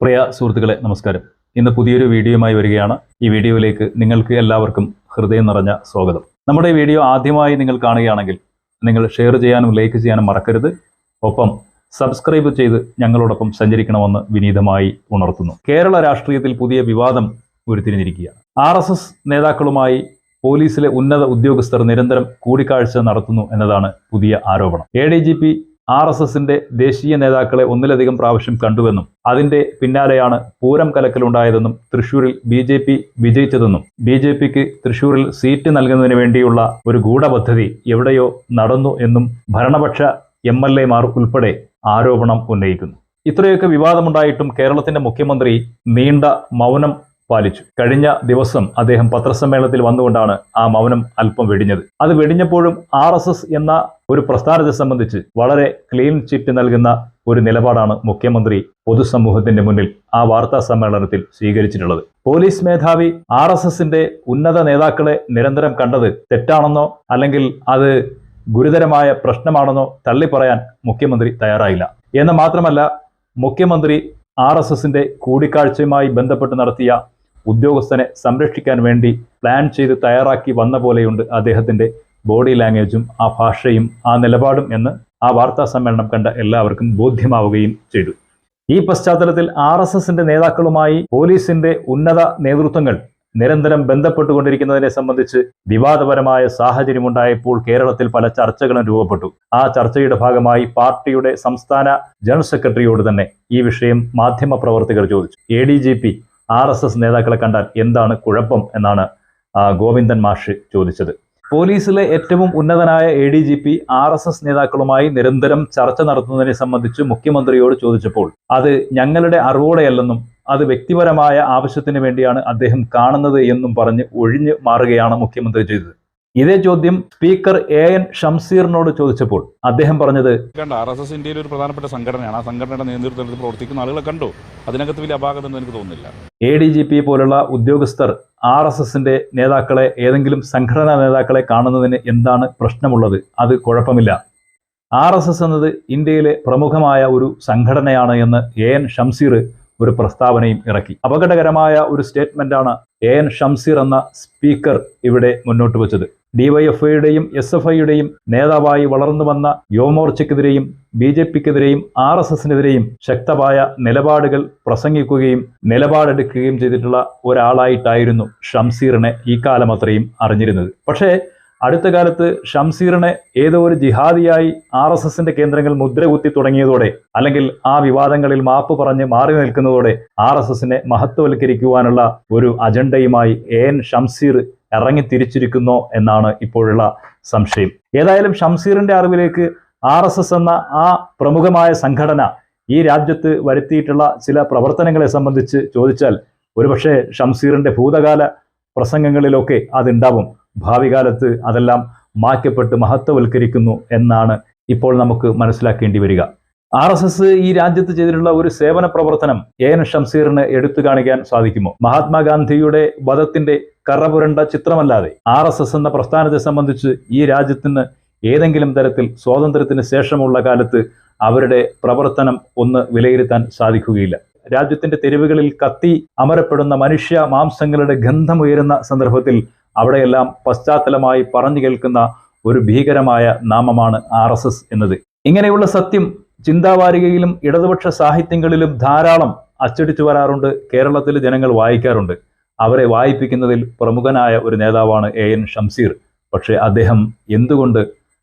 പ്രിയ സുഹൃത്തുക്കളെ നമസ്കാരം. ഇന്ന് പുതിയൊരു വീഡിയോയുമായി വരികയാണ്. ഈ വീഡിയോയിലേക്ക് നിങ്ങൾക്ക് എല്ലാവർക്കും ഹൃദയം നിറഞ്ഞ സ്വാഗതം. നമ്മുടെ ഈ വീഡിയോ ആദ്യമായി നിങ്ങൾ കാണുകയാണെങ്കിൽ നിങ്ങൾ ഷെയർ ചെയ്യാനും ലൈക്ക് ചെയ്യാനും മറക്കരുത്. ഒപ്പം സബ്സ്ക്രൈബ് ചെയ്ത് ഞങ്ങളോടൊപ്പം സഞ്ചരിക്കണമെന്ന് വിനീതമായി ഉണർത്തുന്നു. കേരള രാഷ്ട്രീയത്തിൽ പുതിയ വിവാദം ഉരുത്തിരിഞ്ഞിരിക്കുകയാണ്. ആർ എസ് എസ് നേതാക്കളുമായി പോലീസിലെ ഉന്നത ഉദ്യോഗസ്ഥർ നിരന്തരം കൂടിക്കാഴ്ച നടത്തുന്നു എന്നതാണ് പുതിയ ആരോപണം. A D G P R S എസിന്റെ ദേശീയ നേതാക്കളെ ഒന്നിലധികം പ്രാവശ്യം കണ്ടുവെന്നും അതിന്റെ പിന്നാലെയാണ് പൂരം കലക്കലുണ്ടായതെന്നും തൃശൂരിൽ ബി ജെ പി വിജയിച്ചതെന്നും ബി ജെ പിക്ക് തൃശൂരിൽ സീറ്റ് നൽകുന്നതിന് വേണ്ടിയുള്ള ഒരു ഗൂഢപദ്ധതി എവിടെയോ നടന്നു എന്നും ഭരണപക്ഷ എം എൽ എമാർ ഉൾപ്പെടെ ആരോപണം ഉന്നയിക്കുന്നു. ഇത്രയൊക്കെ വിവാദമുണ്ടായിട്ടും കേരളത്തിന്റെ മുഖ്യമന്ത്രി നീണ്ട മൗനം പാലിച്ചു. കഴിഞ്ഞ ദിവസം അദ്ദേഹം പത്രസമ്മേളനത്തിൽ വന്നുകൊണ്ടാണ് ആ മൗനം അല്പം വെടിഞ്ഞത്. അത് വെടിഞ്ഞപ്പോഴും ആർ എന്ന ഒരു പ്രസ്ഥാനത്തെ സംബന്ധിച്ച് വളരെ ക്ലീൻ ചിറ്റ് നൽകുന്ന ഒരു നിലപാടാണ് മുഖ്യമന്ത്രി പൊതുസമൂഹത്തിന്റെ മുന്നിൽ ആ വാർത്താ സമ്മേളനത്തിൽ സ്വീകരിച്ചിട്ടുള്ളത്. പോലീസ് മേധാവി ആർ എസ് എസിന്റെ ഉന്നത നേതാക്കളെ നിരന്തരം കണ്ടത് തെറ്റാണെന്നോ അല്ലെങ്കിൽ അത് ഗുരുതരമായ പ്രശ്നമാണെന്നോ തള്ളിപ്പറയാൻ മുഖ്യമന്ത്രി തയ്യാറായില്ല. എന്ന് മാത്രമല്ല മുഖ്യമന്ത്രി ആർ എസ് എസിന്റെ കൂടിക്കാഴ്ചയുമായി ബന്ധപ്പെട്ട് നടത്തിയ ഉദ്യോഗസ്ഥനെ സംരക്ഷിക്കാൻ വേണ്ടി പ്ലാൻ ചെയ്ത് തയ്യാറാക്കി വന്ന പോലെയുണ്ട് അദ്ദേഹത്തിന്റെ ബോഡി ലാംഗ്വേജും ആ ഭാഷയും ആ നിലപാടും എന്ന് ആ വാർത്താ സമ്മേളനം കണ്ട എല്ലാവർക്കും ബോധ്യമാവുകയും ചെയ്തു. ഈ പശ്ചാത്തലത്തിൽ ആർ എസ് എസിന്റെ നേതാക്കളുമായി പോലീസിന്റെ ഉന്നത നേതൃത്വങ്ങൾ നിരന്തരം ബന്ധപ്പെട്ടുകൊണ്ടിരിക്കുന്നതിനെ സംബന്ധിച്ച് വിവാദപരമായ സാഹചര്യമുണ്ടായപ്പോൾ കേരളത്തിൽ പല ചർച്ചകളും രൂപപ്പെട്ടു. ആ ചർച്ചയുടെ ഭാഗമായി പാർട്ടിയുടെ സംസ്ഥാന ജനറൽ സെക്രട്ടറിയോട് തന്നെ ഈ വിഷയം മാധ്യമപ്രവർത്തകർ ചോദിച്ചു. എ ആർ എസ് എസ് നേതാക്കളെ കണ്ടാൽ എന്താണ് കുഴപ്പം എന്നാണ് ഗോവിന്ദൻ മാഷ് ചോദിച്ചത്. പോലീസിലെ ഏറ്റവും ഉന്നതനായ A D G P R S S നേതാക്കളുമായി നിരന്തരം ചർച്ച നടത്തുന്നതിനെ സംബന്ധിച്ച് മുഖ്യമന്ത്രിയോട് ചോദിച്ചപ്പോൾ അത് ഞങ്ങളുടെ അറിവോടെയല്ലെന്നും അത് വ്യക്തിപരമായ ആവശ്യത്തിന് വേണ്ടിയാണ് അദ്ദേഹം കാണുന്നത് എന്നും പറഞ്ഞ് ഒഴിഞ്ഞു മാറുകയാണ് മുഖ്യമന്ത്രി ചെയ്തത്. ഇതേ ചോദ്യം സ്പീക്കർ എ എൻ ഷംസീറിനോട് ചോദിച്ചപ്പോൾ അദ്ദേഹം പറഞ്ഞത് ആർ എസ് എസ് ഇന്ത്യയിലെ ഒരു പ്രധാനപ്പെട്ട സംഘടനയാണ്. ആ സംഘടനയുടെ നേതൃത്വത്തിൽ പ്രവർത്തിക്കുന്ന ആളുകളെ കണ്ടു. അതിനകത്ത് വലിയ അപാകത എന്ന് എനിക്ക് തോന്നുന്നില്ല. എ ഡി ജി പി പോലുള്ള ഉദ്യോഗസ്ഥർ ആർ എസ് എസിന്റെ നേതാക്കളെ ഏതെങ്കിലും സംഘടനാ നേതാക്കളെ കാണുന്നതിന് എന്താണ് പ്രശ്നമുള്ളത്? അത് കുഴപ്പമില്ല. ആർ എസ് എസ് എന്നത് ഇന്ത്യയിലെ പ്രമുഖമായ ഒരു സംഘടനയാണ് എന്ന് എ എൻ ഷംസീർ ഒരു പ്രസ്താവനയും ഇറക്കി. അപകടകരമായ ഒരു സ്റ്റേറ്റ്മെന്റാണ് എ എൻ ഷംസീർ എന്ന സ്പീക്കർ ഇവിടെ മുന്നോട്ട് വച്ചത്. ഡിവൈഎഫ്ഐയുടെയും എസ് എഫ് ഐയുടെയും നേതാവായി വളർന്നു വന്ന യുവമോർച്ചയ്ക്കെതിരെയും ബി ജെ പിക്കെതിരെയും ആർ എസ് എസിനെതിരെയും ശക്തമായ നിലപാടുകൾ പ്രസംഗിക്കുകയും നിലപാടെടുക്കുകയും ചെയ്തിട്ടുള്ള ഒരാളായിട്ടായിരുന്നു ഷംസീറിനെ ഈ കാലം അത്രയും അറിഞ്ഞിരുന്നത്. പക്ഷേ അടുത്ത കാലത്ത് ഷംസീറിനെ ഏതോ ഒരു ജിഹാദിയായി ആർ എസ് എസിന്റെ കേന്ദ്രങ്ങൾ മുദ്രകുത്തി തുടങ്ങിയതോടെ അല്ലെങ്കിൽ ആ വിവാദങ്ങളിൽ മാപ്പ് പറഞ്ഞ് മാറി നിൽക്കുന്നതോടെ ആർ എസ് എസിനെ മഹത്വവൽക്കരിക്കുവാനുള്ള ഒരു അജണ്ടയുമായി എ എൻ ഷംസീർ ഇറങ്ങി തിരിച്ചിരിക്കുന്നോ എന്നാണ് ഇപ്പോഴുള്ള സംശയം. ഏതായാലും ഷംസീറിന്റെ അറിവിലേക്ക് ആർ എന്ന ആ പ്രമുഖമായ സംഘടന ഈ രാജ്യത്ത് വരുത്തിയിട്ടുള്ള ചില പ്രവർത്തനങ്ങളെ സംബന്ധിച്ച് ചോദിച്ചാൽ ഒരുപക്ഷെ ഷംസീറിന്റെ ഭൂതകാല പ്രസംഗങ്ങളിലൊക്കെ അതുണ്ടാവും. ഭാവി കാലത്ത് അതെല്ലാം മാറ്റപ്പെട്ട് മഹത്വവൽക്കരിക്കുന്നു എന്നാണ് ഇപ്പോൾ നമുക്ക് മനസ്സിലാക്കേണ്ടി വരിക. ആർ എസ് എസ് ഈ രാജ്യത്ത് ചെയ്തിട്ടുള്ള ഒരു സേവന പ്രവർത്തനം എ എൻ ഷംസീറിന് എടുത്തു കാണിക്കാൻ സാധിക്കുമോ? മഹാത്മാഗാന്ധിയുടെ വധത്തിന്റെ കറപുരണ്ട ചിത്രമല്ലാതെ ആർ എസ് എസ് എന്ന പ്രസ്ഥാനത്തെ സംബന്ധിച്ച് ഈ രാജ്യത്തിന് ഏതെങ്കിലും തരത്തിൽ സ്വാതന്ത്ര്യത്തിന് ശേഷമുള്ള കാലത്ത് അവരുടെ പ്രവർത്തനം ഒന്ന് വിലയിരുത്താൻ സാധിക്കുകയില്ല. രാജ്യത്തിന്റെ തെരുവുകളിൽ കത്തി അമരപ്പെടുന്ന മനുഷ്യ മാംസങ്ങളുടെ ഗന്ധമുയരുന്ന സന്ദർഭത്തിൽ അവിടെയെല്ലാം പശ്ചാത്തലമായി പറഞ്ഞു കേൾക്കുന്ന ഒരു ഭീകരമായ നാമമാണ് ആർ എന്നത്. ഇങ്ങനെയുള്ള സത്യം ചിന്താവാരികയിലും ഇടതുപക്ഷ സാഹിത്യങ്ങളിലും ധാരാളം അച്ചടിച്ചു വരാറുണ്ട്. കേരളത്തിലെ ജനങ്ങൾ വായിക്കാറുണ്ട്. അവരെ വായിപ്പിക്കുന്നതിൽ പ്രമുഖനായ ഒരു നേതാവാണ് എ എൻ ഷംസീർ. പക്ഷേ അദ്ദേഹം എന്തുകൊണ്ട്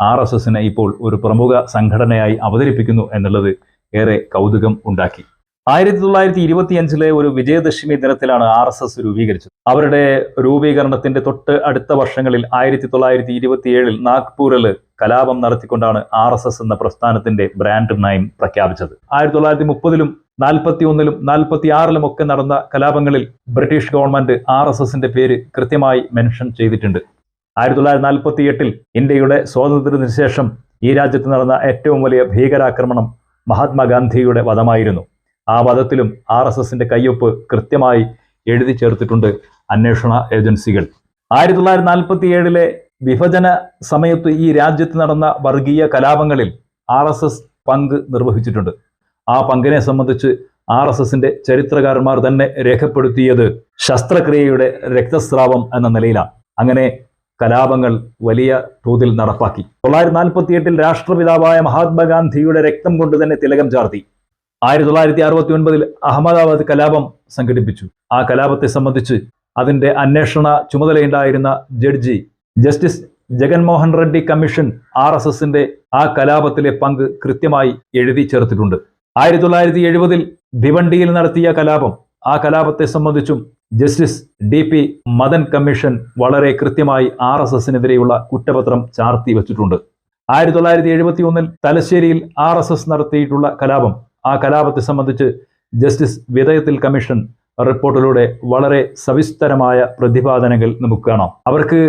ആർ എസ് എസിനെ ഇപ്പോൾ ഒരു പ്രമുഖ സംഘടനയായി അവതരിപ്പിക്കുന്നു എന്നുള്ളത് ഏറെ കൗതുകം ഉണ്ടാക്കി. ആയിരത്തി തൊള്ളായിരത്തി ഇരുപത്തിയഞ്ചിലെ ഒരു വിജയദശമി ദിനത്തിലാണ് ആർ എസ് എസ് രൂപീകരിച്ചത്. അവരുടെ രൂപീകരണത്തിന്റെ തൊട്ട് അടുത്ത വർഷങ്ങളിൽ ആയിരത്തി തൊള്ളായിരത്തി ഇരുപത്തിയേഴിൽ നാഗ്പൂരിൽ കലാപം നടത്തിക്കൊണ്ടാണ് ആർ എസ് എസ് എന്ന പ്രസ്ഥാനത്തിന്റെ ബ്രാൻഡ് നയം പ്രഖ്യാപിച്ചത്. ആയിരത്തി തൊള്ളായിരത്തി മുപ്പതിലും നാൽപ്പത്തി ഒന്നിലും നാൽപ്പത്തി ആറിലും ഒക്കെ നടന്ന കലാപങ്ങളിൽ ബ്രിട്ടീഷ് ഗവൺമെന്റ് ആർ എസ് എസിന്റെ പേര് കൃത്യമായി മെൻഷൻ ചെയ്തിട്ടുണ്ട്. ആയിരത്തി തൊള്ളായിരത്തി നാൽപ്പത്തി എട്ടിൽ ഇന്ത്യയുടെ സ്വാതന്ത്ര്യത്തിന് ശേഷം ഈ രാജ്യത്ത് നടന്ന ഏറ്റവും വലിയ ഭീകരാക്രമണം മഹാത്മാഗാന്ധിയുടെ വധമായിരുന്നു. ആ പദത്തിലും ആർ എസ് എസിന്റെ കയ്യൊപ്പ് കൃത്യമായി എഴുതി ചേർത്തിട്ടുണ്ട് അന്വേഷണ ഏജൻസികൾ. ആയിരത്തി തൊള്ളായിരത്തി നാൽപ്പത്തി ഏഴിലെ വിഭജന സമയത്ത് ഈ രാജ്യത്ത് നടന്ന വർഗീയ കലാപങ്ങളിൽ ആർ എസ് എസ് പങ്ക് നിർവഹിച്ചിട്ടുണ്ട്. ആ പങ്കിനെ സംബന്ധിച്ച് ആർ എസ് എസിന്റെ ചരിത്രകാരന്മാർ തന്നെ രേഖപ്പെടുത്തിയത് ശസ്ത്രക്രിയയുടെ രക്തസ്രാവം എന്ന നിലയിലാണ്. അങ്ങനെ കലാപങ്ങൾ വലിയ തോതിൽ നടപ്പാക്കി. തൊള്ളായിരത്തി നാൽപ്പത്തി എട്ടിൽ രാഷ്ട്രപിതാവായ മഹാത്മാഗാന്ധിയുടെ രക്തം കൊണ്ട് തന്നെ തിലകം ചാർത്തി. ആയിരത്തി തൊള്ളായിരത്തി അറുപത്തി ഒൻപതിൽ അഹമ്മദാബാദ് കലാപം സംഘടിപ്പിച്ചു. ആ കലാപത്തെ സംബന്ധിച്ച് അതിന്റെ അന്വേഷണ ചുമതലയുണ്ടായിരുന്ന judge justice Jaganmohan Reddy commission R S എസിന്റെ ആ കലാപത്തിലെ പങ്ക് കൃത്യമായി എഴുതി ചേർത്തിട്ടുണ്ട്. ആയിരത്തി തൊള്ളായിരത്തി എഴുപതിൽ ഭിവണ്ടിയിൽ നടത്തിയ കലാപം ആ കലാപത്തെ സംബന്ധിച്ചും justice D P Madan commission വളരെ കൃത്യമായി ആർ എസ് എസിനെതിരെയുള്ള കുറ്റപത്രം ചാർത്തി വച്ചിട്ടുണ്ട്. ആയിരത്തി തൊള്ളായിരത്തി എഴുപത്തി ഒന്നിൽ തലശ്ശേരിയിൽ ആർ എസ് എസ് നടത്തിയിട്ടുള്ള കലാപം ആ കലാപത്തെ സംബന്ധിച്ച് ജസ്റ്റിസ് വിധേയത്തിൽ കമ്മീഷൻ റിപ്പോർട്ടിലൂടെ വളരെ സവിസ്തരമായ പ്രതിപാദനങ്ങൾ നമുക്ക് കാണാം. അവർക്ക്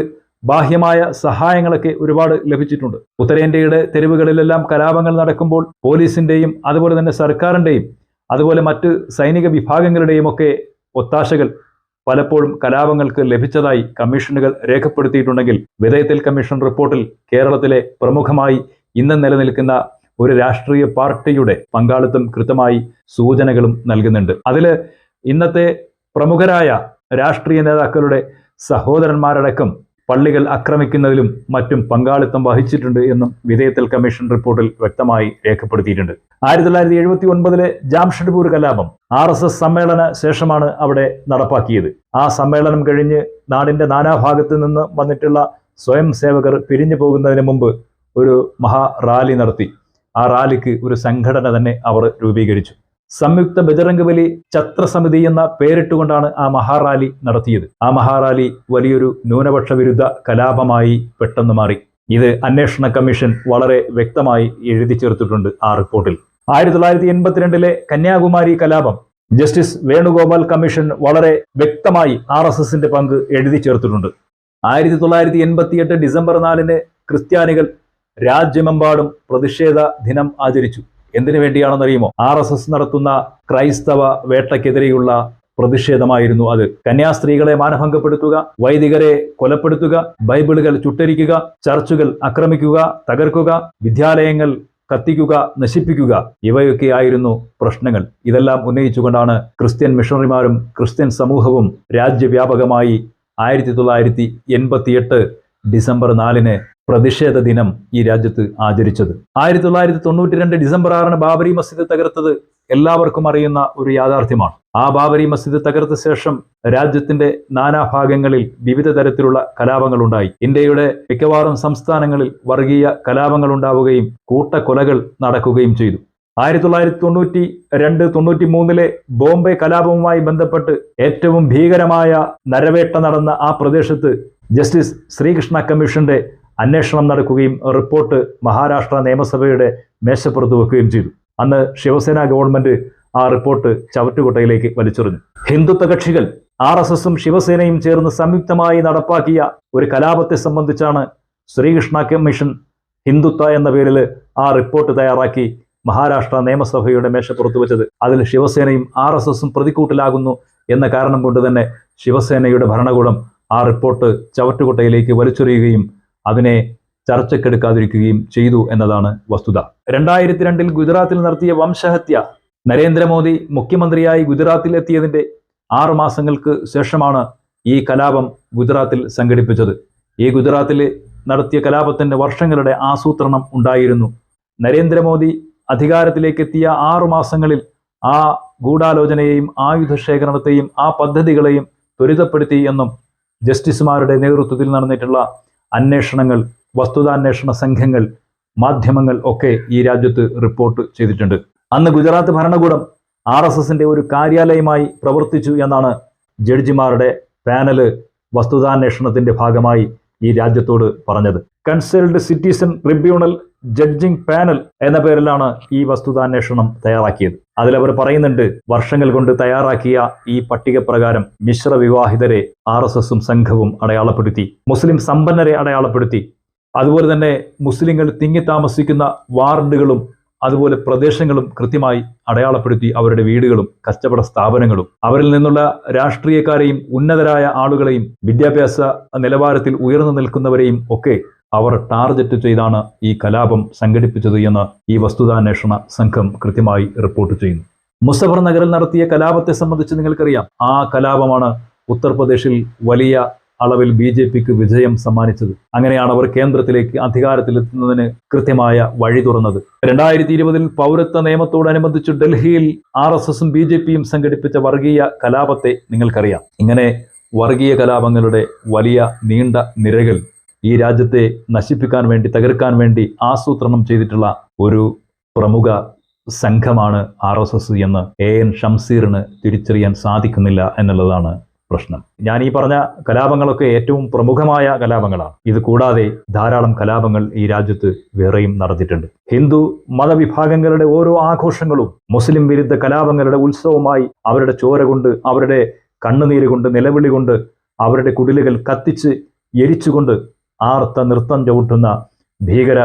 ബാഹ്യമായ സഹായങ്ങളൊക്കെ ഒരുപാട് ലഭിച്ചിട്ടുണ്ട്. ഉത്തരേന്ത്യയുടെ തെരുവുകളിലെല്ലാം കലാപങ്ങൾ നടക്കുമ്പോൾ പോലീസിന്റെയും അതുപോലെ തന്നെ സർക്കാരിന്റെയും അതുപോലെ മറ്റ് സൈനിക വിഭാഗങ്ങളുടെയും ഒക്കെ ഒത്താശകൾ പലപ്പോഴും കലാപങ്ങൾക്ക് ലഭിച്ചതായി കമ്മീഷനുകൾ രേഖപ്പെടുത്തിയിട്ടുണ്ടെങ്കിൽ വിധേയത്തിൽ കമ്മീഷൻ റിപ്പോർട്ടിൽ കേരളത്തിലെ പ്രമുഖമായി ഇന്ന് നിലനിൽക്കുന്ന ഒരു രാഷ്ട്രീയ പാർട്ടിയുടെ പങ്കാളിത്തം കൃത്യമായി സൂചനകളും നൽകുന്നുണ്ട്. അതിൽ ഇന്നത്തെ പ്രമുഖരായ രാഷ്ട്രീയ നേതാക്കളുടെ സഹോദരന്മാരടക്കം പള്ളികൾ ആക്രമിക്കുന്നതിലും മറ്റും പങ്കാളിത്തം വഹിച്ചിട്ടുണ്ട് എന്നും വിധേയത്തിൽ കമ്മീഷൻ റിപ്പോർട്ടിൽ വ്യക്തമായി രേഖപ്പെടുത്തിയിട്ടുണ്ട്. ആയിരത്തി തൊള്ളായിരത്തി എഴുപത്തി ഒൻപതിലെ ജാംഷഡ്പൂർ കലാപം ആർ എസ് എസ് സമ്മേളന ശേഷമാണ് അവിടെ നടപ്പാക്കിയത്. ആ സമ്മേളനം കഴിഞ്ഞ് നാടിന്റെ നാനാഭാഗത്ത് നിന്ന് വന്നിട്ടുള്ള സ്വയം സേവകർ പിരിഞ്ഞു പോകുന്നതിന് മുമ്പ് ഒരു മഹാ റാലി നടത്തി. ആ റാലിക്ക് ഒരു സംഘടന തന്നെ അവർ രൂപീകരിച്ചു. സംയുക്ത ബജറംഗ് ബലി ഛത്രസമിതി എന്ന പേരിട്ടുകൊണ്ടാണ് ആ മഹാറാലി നടത്തിയത്. ആ മഹാറാലി വലിയൊരു ന്യൂനപക്ഷ വിരുദ്ധ കലാപമായി പെട്ടെന്ന് മാറി. ഇത് അന്വേഷണ കമ്മീഷൻ വളരെ വ്യക്തമായി എഴുതി ചേർത്തിട്ടുണ്ട് ആ റിപ്പോർട്ടിൽ. ആയിരത്തി തൊള്ളായിരത്തി എൺപത്തിരണ്ടിലെ കന്യാകുമാരി കലാപം ജസ്റ്റിസ് വേണുഗോപാൽ കമ്മീഷൻ വളരെ വ്യക്തമായി ആർ എസ് എസിന്റെ പങ്ക് എഴുതി ചേർത്തിട്ടുണ്ട്. ആയിരത്തി തൊള്ളായിരത്തി എൺപത്തിയെട്ട് ഡിസംബർ നാലിന് ക്രിസ്ത്യാനികൾ രാജ്യമെമ്പാടും പ്രതിഷേധ ദിനം ആചരിച്ചു. എന്തിനു വേണ്ടിയാണെന്നറിയുമോ? ആർ എസ് എസ് നടത്തുന്ന ക്രൈസ്തവ വേട്ടയ്ക്കെതിരെയുള്ള പ്രതിഷേധമായിരുന്നു അത്. കന്യാസ്ത്രീകളെ മാനഭംഗപ്പെടുത്തുക വൈദികരെ കൊലപ്പെടുത്തുക ബൈബിളുകൾ ചുട്ടരിക്കുക ചർച്ചുകൾ ആക്രമിക്കുക തകർക്കുക വിദ്യാലയങ്ങൾ കത്തിക്കുക നശിപ്പിക്കുക ഇവയൊക്കെ ആയിരുന്നു പ്രശ്നങ്ങൾ. ഇതെല്ലാം ഉന്നയിച്ചുകൊണ്ടാണ് ക്രിസ്ത്യൻ മിഷണറിമാരും ക്രിസ്ത്യൻ സമൂഹവും രാജ്യവ്യാപകമായി ആയിരത്തി തൊള്ളായിരത്തി എൺപത്തിയെട്ട് ഡിസംബർ നാലിന് പ്രതിഷേധ ദിനം ഈ രാജ്യത്ത് ആചരിച്ചത്. ആയിരത്തി തൊള്ളായിരത്തി തൊണ്ണൂറ്റി രണ്ട് ഡിസംബർ ആറിന് ബാബരി മസ്ജിദ് തകർത്തത് എല്ലാവർക്കും അറിയുന്ന ഒരു യാഥാർത്ഥ്യമാണ്. ആ ബാബരി മസ്ജിദ് തകർത്ത ശേഷം രാജ്യത്തിന്റെ നാനാഭാഗങ്ങളിൽ വിവിധ തരത്തിലുള്ള കലാപങ്ങൾ ഉണ്ടായി ഇന്ത്യയുടെ മിക്കവാറും സംസ്ഥാനങ്ങളിൽ വർഗീയ കലാപങ്ങൾ ഉണ്ടാവുകയും കൂട്ടക്കൊലകൾ നടക്കുകയും ചെയ്തു. ആയിരത്തി തൊള്ളായിരത്തി തൊണ്ണൂറ്റി രണ്ട് തൊണ്ണൂറ്റി മൂന്നിലെ ബോംബെ കലാപവുമായി ബന്ധപ്പെട്ട് ഏറ്റവും ഭീകരമായ നരവേട്ട നടന്ന ആ പ്രദേശത്ത് ജസ്റ്റിസ് ശ്രീകൃഷ്ണ കമ്മീഷന്റെ അന്വേഷണം നടക്കുകയും റിപ്പോർട്ട് മഹാരാഷ്ട്ര നിയമസഭയുടെ മേശപ്പുറത്ത് വെക്കുകയും ചെയ്തു. അന്ന് ശിവസേന ഗവൺമെന്റ് ആ റിപ്പോർട്ട് ചവറ്റുകുട്ടയിലേക്ക് വലിച്ചെറിഞ്ഞു. ഹിന്ദുത്വ കക്ഷികൾ ആർ എസ് എസും ശിവസേനയും ചേർന്ന് സംയുക്തമായി നടപ്പാക്കിയ ഒരു കലാപത്തെ സംബന്ധിച്ചാണ് ശ്രീകൃഷ്ണ കമ്മീഷൻ ഹിന്ദുത്വ എന്ന പേരിൽ ആ റിപ്പോർട്ട് തയ്യാറാക്കി മഹാരാഷ്ട്ര നിയമസഭയുടെ മേശപ്പുറത്ത് വെച്ചത്. അതിൽ ശിവസേനയും ആർ എസ് എസും പ്രതിക്കൂട്ടിലാകുന്നു എന്ന കാരണം കൊണ്ട് തന്നെ ശിവസേനയുടെ ഭരണകൂടം ആ റിപ്പോർട്ട് ചവറ്റുകുട്ടയിലേക്ക് വലിച്ചെറിയുകയും അതിനെ ചർച്ചക്കെടുക്കാതിരിക്കുകയും ചെയ്തു എന്നതാണ് വസ്തുത. രണ്ടായിരത്തി രണ്ടിൽ ഗുജറാത്തിൽ നടത്തിയ വംശഹത്യ നരേന്ദ്രമോദി മുഖ്യമന്ത്രിയായി ഗുജറാത്തിൽ എത്തിയതിന്റെ ആറു മാസങ്ങൾക്ക് ശേഷമാണ് ഈ കലാപം ഗുജറാത്തിൽ സംഘടിപ്പിച്ചത്. ഈ ഗുജറാത്തിൽ നടത്തിയ കലാപത്തിന്റെ വർഷങ്ങളുടെ ആസൂത്രണം ഉണ്ടായിരുന്നു. നരേന്ദ്രമോദി അധികാരത്തിലേക്ക് എത്തിയ ആറു മാസങ്ങളിൽ ആ ഗൂഢാലോചനയെയും ആയുധ ശേഖരണത്തെയും ആ പദ്ധതികളെയും ത്വരിതപ്പെടുത്തി എന്നും ജസ്റ്റിസുമാരുടെ നേതൃത്വത്തിൽ നടന്നിട്ടുള്ള അന്വേഷണങ്ങൾ വസ്തുതാന്വേഷണ സംഘങ്ങൾ മാധ്യമങ്ങൾ ഒക്കെ ഈ രാജ്യത്ത് റിപ്പോർട്ട് ചെയ്തിട്ടുണ്ട്. അന്ന് ഗുജറാത്ത് ഭരണകൂടം ആർ എസ് എസിന്റെ ഒരു കാര്യാലയമായി പ്രവർത്തിച്ചു എന്നാണ് ജഡ്ജിമാരുടെ പാനൽ വസ്തുതാന്വേഷണത്തിന്റെ ഭാഗമായി ഈ രാജ്യത്തോട് പറഞ്ഞത്. Concerned citizen tribunal judging panel എന്ന പേരിലാണ് ഈ വസ്തുതാന്വേഷണം തയ്യാറാക്കിയത്. അതിലവർ പറയുന്നുണ്ട് വർഷങ്ങൾ കൊണ്ട് തയ്യാറാക്കിയ ഈ പട്ടിക പ്രകാരം മിശ്ര വിവാഹിതരെ ആർ എസ് എസും സംഘവും അടയാളപ്പെടുത്തി മുസ്ലിം സമ്പന്നരെ അടയാളപ്പെടുത്തി. അതുപോലെ തന്നെ മുസ്ലിങ്ങൾ തിങ്ങി താമസിക്കുന്ന വാർഡുകളും അതുപോലെ പ്രദേശങ്ങളും കൃത്യമായി അടയാളപ്പെടുത്തി അവരുടെ വീടുകളും കച്ചവട സ്ഥാപനങ്ങളും. അവരിൽ നിന്നുള്ള രാഷ്ട്രീയക്കാരെയും ഉന്നതരായ ആളുകളെയും വിദ്യാഭ്യാസ നിലവാരത്തിൽ ഉയർന്നു നിൽക്കുന്നവരെയും ഒക്കെ അവർ ടാർഗറ്റ് ചെയ്താണ് ഈ കലാപം സംഘടിപ്പിച്ചത് എന്ന് ഈ വസ്തുതാന്വേഷണ സംഘം കൃത്യമായി റിപ്പോർട്ട് ചെയ്യുന്നു. മുസഫർ നഗറിൽ നടത്തിയ കലാപത്തെ സംബന്ധിച്ച് നിങ്ങൾക്കറിയാം. ആ കലാപമാണ് ഉത്തർപ്രദേശിൽ വലിയ അളവിൽ ബി ജെ പിക്ക് വിജയം സമ്മാനിച്ചത്. അങ്ങനെയാണ് അവർ കേന്ദ്രത്തിലേക്ക് അധികാരത്തിലെത്തുന്നതിന് കൃത്യമായ വഴി തുറന്നത്. രണ്ടായിരത്തി ഇരുപതിൽ പൗരത്വ നിയമത്തോടനുബന്ധിച്ച് ഡൽഹിയിൽ ആർ എസ് എസും ബി ജെ പിയും സംഘടിപ്പിച്ച വർഗീയ കലാപത്തെ നിങ്ങൾക്കറിയാം. ഇങ്ങനെ വർഗീയ കലാപങ്ങളുടെ വലിയ നീണ്ട നിരകൾ ഈ രാജ്യത്തെ നശിപ്പിക്കാൻ വേണ്ടി തകർക്കാൻ വേണ്ടി ആസൂത്രണം ചെയ്തിട്ടുള്ള ഒരു പ്രമുഖ സംഘമാണ് ആർ എസ് എസ് എന്ന് എ എൻ ഷംസീറിന് തിരിച്ചറിയാൻ സാധിക്കുന്നില്ല എന്നുള്ളതാണ് പ്രശ്നം. ഞാൻ ഈ പറഞ്ഞ കലാപങ്ങളൊക്കെ ഏറ്റവും പ്രമുഖമായ കലാപങ്ങളാണ്. ഇത് കൂടാതെ ധാരാളം കലാപങ്ങൾ ഈ രാജ്യത്ത് വേറെയും നടന്നിട്ടുണ്ട്. ഹിന്ദു മതവിഭാഗങ്ങളുടെ ഓരോ ആഘോഷങ്ങളും മുസ്ലിം വിരുദ്ധ കലാപങ്ങളുടെ ഉത്സവമായി അവരുടെ ചോര കൊണ്ട് അവരുടെ കണ്ണുനീര് കൊണ്ട് നിലവിളി കൊണ്ട് അവരുടെ കുടിലുകൾ കത്തിച്ച് എരിച്ചുകൊണ്ട് ആർത്ത നൃത്തം ചവിട്ടുന്ന ഭീകര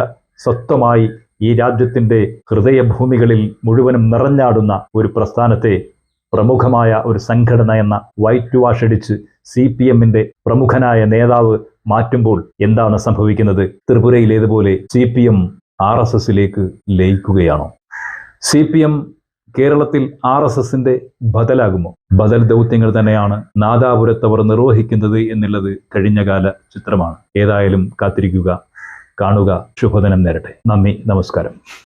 സ്വത്വമായി ഈ രാജ്യത്തിന്റെ ഹൃദയഭൂമികളിൽ മുഴുവനും നിറഞ്ഞാടുന്ന ഒരു പ്രസ്ഥാനത്തെ പ്രമുഖമായ ഒരു സംഘടന എന്ന വൈറ്റ് വാഷ് അടിച്ച് സി പി എമ്മിന്റെ പ്രമുഖനായ നേതാവ് മാറ്റുമ്പോൾ എന്താണ് സംഭവിക്കുന്നത്? ത്രിപുരയിലേതുപോലെ C P M R S എസിലേക്ക് ലയിക്കുകയാണോ? സി പി എം കേരളത്തിൽ ആർ എസ് എസിന്റെ ബദലാകുമോ? ബദൽ ദൗത്യങ്ങൾ തന്നെയാണ് നാദാപുരത്തവർ നിർവഹിക്കുന്നത് എന്നുള്ളത് കഴിഞ്ഞകാല ചിത്രമാണ്. ഏതായാലും കാത്തിരിക്കുക കാണുക. ശുഭദിനം നേരട്ടെ. നന്ദി നമസ്കാരം.